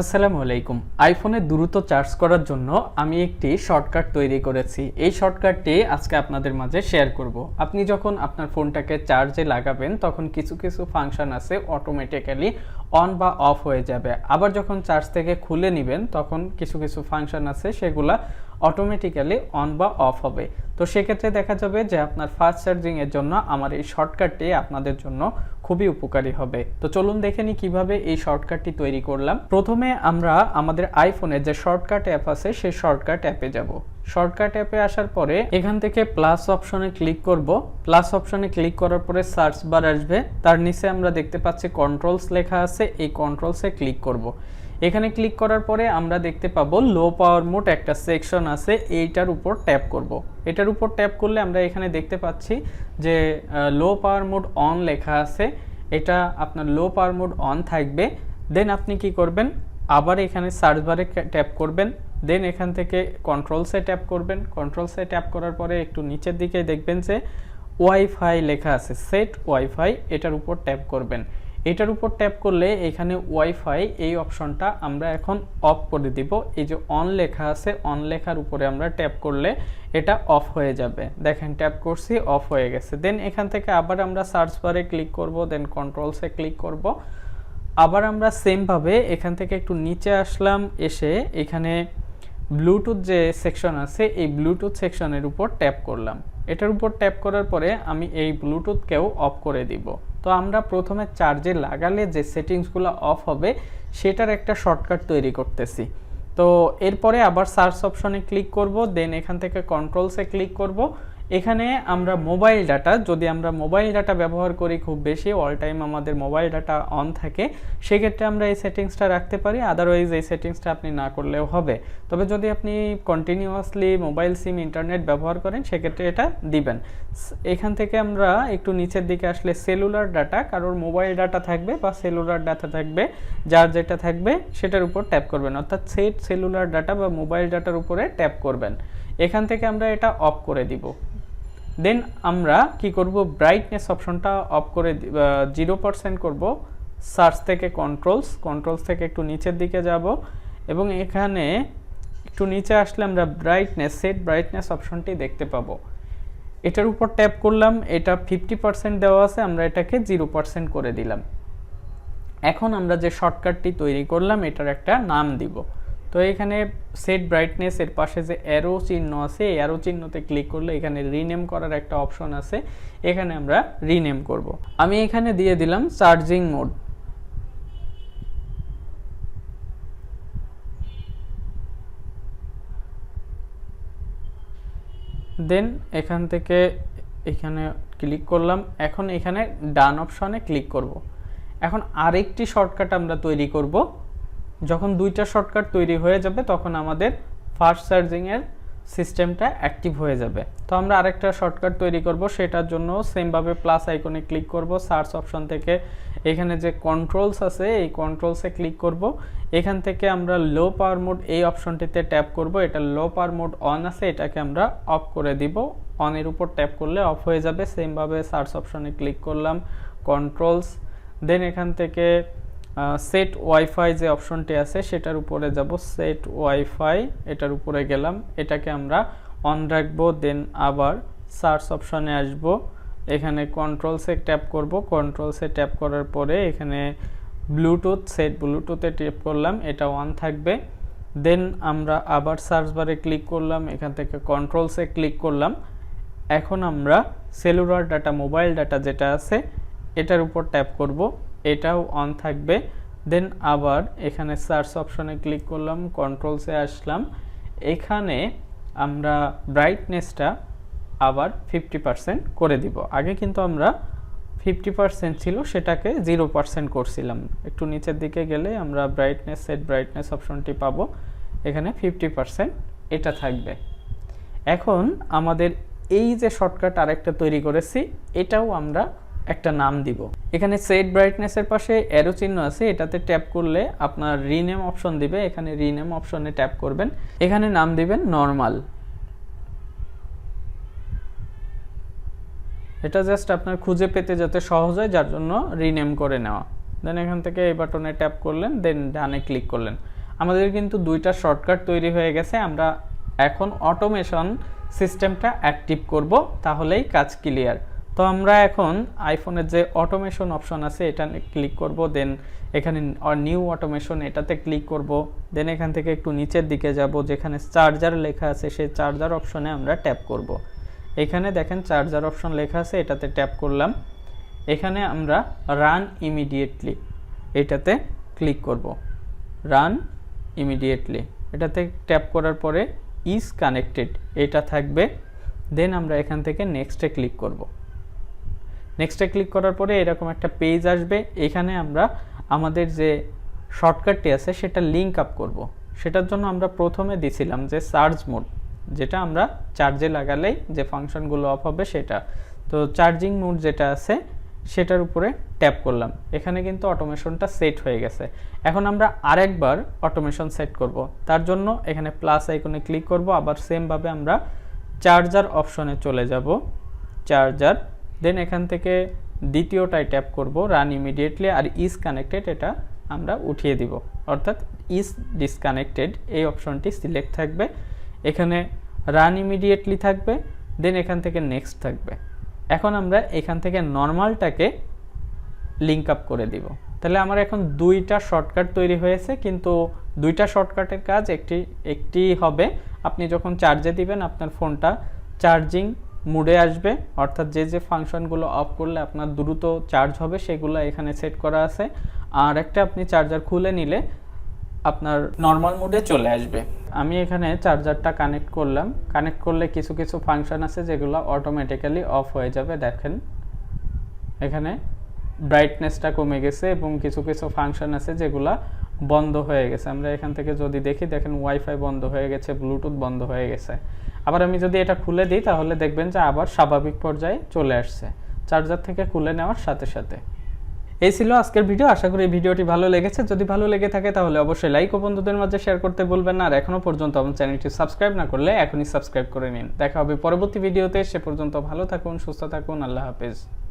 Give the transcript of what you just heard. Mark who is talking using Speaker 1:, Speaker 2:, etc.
Speaker 1: আসসালামু আলাইকুম। আইফোনে দ্রুত চার্জ করার জন্য আমি একটি শর্টকাট তৈরি করেছি। এই শর্টকাটটি আজকে আপনাদের মাঝে শেয়ার করব। আপনি যখন আপনার ফোনটাকে চার্জে লাগাবেন, তখন কিছু কিছু ফাংশন আছে অটোমেটিক্যালি অন বা অফ হয়ে যাবে। আবার যখন চার্জ থেকে খুলে নেবেন, তখন কিছু কিছু ফাংশন আছে, সেগুলা অটোমেটিক্যালি অন বা অফ হবে। তো সেক্ষেত্রে দেখা যাবে যে আপনার ফাস্ট চার্জিংয়ের জন্য আমার এই শর্টকাটটি আপনাদের জন্য খুবই উপকারী হবে। তো চলুন দেখে নিই কীভাবে এই শর্টকাটটি তৈরি করলাম। প্রথমে আমরা আমাদের আইফোনে যে শর্টকাট অ্যাপ আছে, সেই শর্টকাট অ্যাপে যাব। শর্টকাট অ্যাপে আসার পরে এখান থেকে প্লাস অপশনে ক্লিক করব। প্লাস অপশনে ক্লিক করার পরে সার্চ বার আসবে। তার নিচে আমরা দেখতে পাচ্ছি কন্ট্রোলস লেখা আছে, এই কন্ট্রোলসে ক্লিক করব। এখানে ক্লিক করার পরে আমরা দেখতে পাবো লো পাওয়ার মোড একটা সেকশন আছে, এইটার উপর ট্যাপ করব। এটার উপর ট্যাপ করলে আমরা এখানে দেখতে পাচ্ছি যে লো পাওয়ার মোড অন লেখা আছে। এটা আপনার লো পাওয়ার মোড অন থাকবে। দেন আপনি কি করবেন? আবার এখানে সার্চ বারে ট্যাপ করবেন। দেন এখান থেকে কন্ট্রোলসে ট্যাপ করবেন। কন্ট্রোলসে ট্যাপ করার পরে একটু নিচের দিকে দেখবেন যে ওয়াইফাই লেখা আছে সেট ওয়াইফাই এটার উপর ট্যাপ করবেন। এটার উপর ট্যাপ করলে এখানে ওয়াইফাই এই অপশনটা আমরা এখন অফ করে দিব। এই যে অন লেখা আছে অন লেখার উপরে আমরা ট্যাপ করলে এটা অফ হয়ে যাবে। দেখেন ট্যাপ করছি অফ হয়ে গেছে। দেন এখান থেকে আবার আমরা সার্চ বারে ক্লিক করব দেন কন্ট্রোলসে ক্লিক করব। আবার আমরা সেমভাবে এখান থেকে একটু নিচে আসলাম, এসে এখানে ব্লুটুথ যে সেকশন আছে, এই ব্লুটুথ সেকশনের উপর ট্যাপ করলাম। এটার উপর ট্যাপ করার পরে আমি এই ব্লুটুথকেও অফ করে দিব। তো আমরা প্রথমে চার্জে লাগালে যে সেটিংসগুলো অফ হবে, সেটার একটা শর্টকাট তৈরি করতেছি। তো এরপরে আবার সার্চ অপশনে ক্লিক করব দেন এখান থেকে কন্ট্রোলসে ক্লিক করব। এখানে আমরা মোবাইল ডাটা যদি আমরা মোবাইল ডাটা ব্যবহার করি খুব বেশি অল টাইম আমাদের মোবাইল ডাটা অন থাকে, সেক্ষেত্রে আমরা এই সেটিংসটা রাখতে পারি আদারওয়াইজ এই সেটিংসটা আপনি না করলেও হবে। তবে যদি আপনি কন্টিনিউয়াসলি মোবাইল সিম ইন্টারনেট ব্যবহার করেন, সেক্ষেত্রে এটা দিবেন। এখান থেকে আমরা একটু নিচের দিকে আসলে সেলুলার ডাটা কারোর মোবাইল ডাটা থাকবে বা সেলুলার ডাটা থাকবে, যার যেটা থাকবে, সেটার উপর ট্যাপ করবেন। অর্থাৎ সেট সেলুলার ডাটা বা মোবাইল ডাটার উপরে ট্যাপ করবেন। এখান থেকে আমরা এটা অফ করে দিব। দেন আমরা কি করব? ব্রাইটনেস অপশনটা অফ করে জিরো পার্সেন্ট করব। সার্চ থেকে কন্ট্রোলস কন্ট্রোলস থেকে একটু নিচের দিকে যাব। এবং এখানে একটু নিচে আসলে আমরা ব্রাইটনেস সেট ব্রাইটনেস অপশনটি দেখতে পাবো। এটার উপর ট্যাপ করলাম, এটা ফিফটি পার্সেন্ট দেওয়া আছে, আমরা এটাকে জিরো পার্সেন্ট করে দিলাম। এখন আমরা যে শর্টকাটটি তৈরি করলাম, এটার একটা নাম দিব। তো এখানে সেট ব্রাইটনেস এর পাশে যে অ্যারো চিহ্ন আছে, এই অ্যারো চিহ্নতে ক্লিক করলে এখানে রিনেম করার একটা অপশন আছে। এখানে আমরা রিনেম করব। আমি এখানে দিয়ে দিলাম চার্জিং মোড দেন এখান থেকে এখানে ক্লিক করলাম। এখন এখানে ডান অপশনে ক্লিক করব। এখন আরেকটি শর্টকাট আমরা তৈরি করব। যখন দুইটা শর্টকাট তৈরি হয়ে যাবে, তখন আমাদের ফাস্ট চার্জিংয়ের সিস্টেমটা অ্যাক্টিভ হয়ে যাবে। তো আমরা আরেকটা শর্টকাট তৈরি করব, সেটার জন্য সেমভাবে প্লাস আইকনে ক্লিক করব সার্চ অপশন থেকে। এখানে যে কন্ট্রোলস আছে, এই কন্ট্রোলসে ক্লিক করব। এখান থেকে আমরা লো পাওয়ার মোড এই অপশনটিতে ট্যাপ করব। এটা লো পাওয়ার মোড অন আছে, এটাকে আমরা অফ করে দিব। অনের উপর ট্যাপ করলে অফ হয়ে যাবে। সেমভাবে সার্চ অপশনে ক্লিক করলাম কন্ট্রোলস দেন এখান থেকে সেট ওয়াইফাই যে অপশনটি আছে, সেটার উপরে যাব সেট ওয়াইফাই এটার উপরে গেলাম। এটাকে আমরা অন রাখব দেন আবার সার্চ অপশনে আসব। এখানে কন্ট্রোলসে ট্যাপ করব। কন্ট্রোলসে ট্যাপ করার পরে এখানে ব্লুটুথ সেট ব্লুটুথে ট্যাপ করলাম, এটা অন থাকবে। দেন আমরা আবার সার্চ বারে ক্লিক করলাম, এখান থেকে কন্ট্রোলসে ক্লিক করলাম। এখন আমরা সেলুলার ডাটা মোবাইল ডাটা যেটা আছে, এটার উপর ট্যাপ করব। এটাও অন থাকবে। দেন আবার এখানে সার্চ অপশনে ক্লিক করলাম কন্ট্রোলসে আসলাম। এখানে আমরা ব্রাইটনেসটা আবার ফিফটি পারসেন্ট করে দিব। আগে কিন্তু আমরা ফিফটি পারসেন্ট ছিল, সেটাকে জিরো পারসেন্ট করছিলাম। একটু নিচের দিকে গেলে আমরা ব্রাইটনেস সেট ব্রাইটনেস অপশনটি পাবো। এখানে ফিফটি পারসেন্ট এটা থাকবে। এখন আমাদের এই যে শর্টকাট আরেকটা তৈরি করেছি, এটাও আমরা একটা নাম দিব। এখানে সেট ব্রাইটনেসের পাশে অ্যারো চিহ্ন আছে, এটাতে ট্যাপ করলে আপনার রিনেম অপশন দিবে, এখানে রিনেম অপশনে ট্যাপ করবেন। এখানে নাম দিবেন নর্মাল এটা জাস্ট আপনার খুঁজে পেতে যাতে সহজ হয়, যার জন্য রিনেম করে নেওয়া। দেন এখান থেকে এই বাটনে ট্যাপ করলেন দেন ডানে ক্লিক করলেন। আমাদের কিন্তু দুইটা শর্টকাট তৈরি হয়ে গেছে, আমরা এখন অটোমেশন সিস্টেমটা অ্যাক্টিভ করব, তাহলেই কাজ ক্লিয়ার তো আমরা এখন আইফোনের যে অটোমেশন অপশন আছে, এটা ক্লিক করব দেন এখানে নিউ অটোমেশন এটাতে ক্লিক করব দেন এখান থেকে একটু নিচের দিকে যাব, যেখানে চার্জার লেখা আছে, সেই চার্জার অপশনে আমরা ট্যাপ করব। এখানে দেখেন চার্জার অপশন লেখা আছে, এটাতে ট্যাপ করলাম। এখানে আমরা রান ইমিডিয়েটলি এটাতে ক্লিক করব। রান ইমিডিয়েটলি এটাতে ট্যাপ করার পরে ইজ কানেক্টেড এটা থাকবে। দেন আমরা এখান থেকে নেক্সটে ক্লিক করব। নেক্সটে ক্লিক করার পরে এরকম একটা পেজ আসবে। এখানে আমরা আমাদের যে শর্টকাটটি আছে, সেটা লিঙ্ক আপ করব। সেটার জন্য আমরা প্রথমে দিছিলাম যে চার্জ মোড যেটা আমরা চার্জে লাগালেই যে ফাংশনগুলো অফ হবে সেটা। তো চার্জিং মোড যেটা আছে, সেটার উপরে ট্যাপ করলাম। এখানে কিন্তু অটোমেশনটা সেট হয়ে গেছে। এখন আমরা আরেকবার অটোমেশন সেট করব। তার জন্য এখানে প্লাস আইকনে ক্লিক করব। আবার সেমভাবে আমরা চার্জার অপশনে চলে যাব। চার্জার দেন এখান থেকে দ্বিতীয়টায় ট্যাপ করব রান ইমিডিয়েটলি আর ইজ কানেক্টেড এটা আমরা উঠিয়ে দিব। অর্থাৎ ইজ ডিসকানেক্টেড এই অপশনটি সিলেক্ট থাকবে। এখানে রান ইমিডিয়েটলি থাকবে দেন এখান থেকে নেক্সট থাকবে। এখন আমরা এখান থেকে নর্মালটাকে লিঙ্ক আপ করে দিব। তাহলে আমার এখন দুইটা শর্টকাট তৈরি হয়েছে, কিন্তু দুইটা শর্টকাটের কাজ একটি একটি হবে, আপনি যখন চার্জে দিবেন, আপনার ফোনটা চার্জিং মুডে আসবে, অর্থাৎ যে যে ফাংশনগুলো অফ করলে আপনার দ্রুত চার্জ হবে, সেগুলো এখানে সেট করা আছে। আর একটা আপনি চার্জার খুলে নিলে আপনার নর্মাল মুডে চলে আসবে। আমি এখানে চার্জারটা কানেক্ট করলাম। কানেক্ট করলে কিছু কিছু ফাংশন আছে যেগুলো অটোমেটিক্যালি অফ হয়ে যাবে, দেখেন। এখানে ব্রাইটনেসটা কমে গেছে এবং কিছু কিছু ফাংশন আছে যেগুলো বন্ধ হয়ে গেছে। আমরা এখান থেকে যদি দেখি, দেখেন ওয়াইফাই বন্ধ হয়ে গেছে ব্লুটুথ বন্ধ হয়ে গেছে। আবার আমি যদি এটা খুলে দিই, তাহলে দেখবেন যে আবার স্বাভাবিক পর্যায়ে চলে আসছে। চার্জার থেকে খুলে নেওয়ার সাথে সাথে। এই ছিল আজকের ভিডিও আশা করি ভিডিওটি ভালো লেগেছে। যদি ভালো লেগে থাকে, তাহলে অবশ্যই লাইক ও বন্ধুদের মাঝে শেয়ার করতে বলবেন না। আর এখনও পর্যন্ত আমার চ্যানেলটি সাবস্ক্রাইব না করলে এখনই সাবস্ক্রাইব করে নিন। দেখা হবে পরবর্তী ভিডিওতে সে পর্যন্ত ভালো থাকুন, সুস্থ থাকুন। আল্লাহ হাফেজ।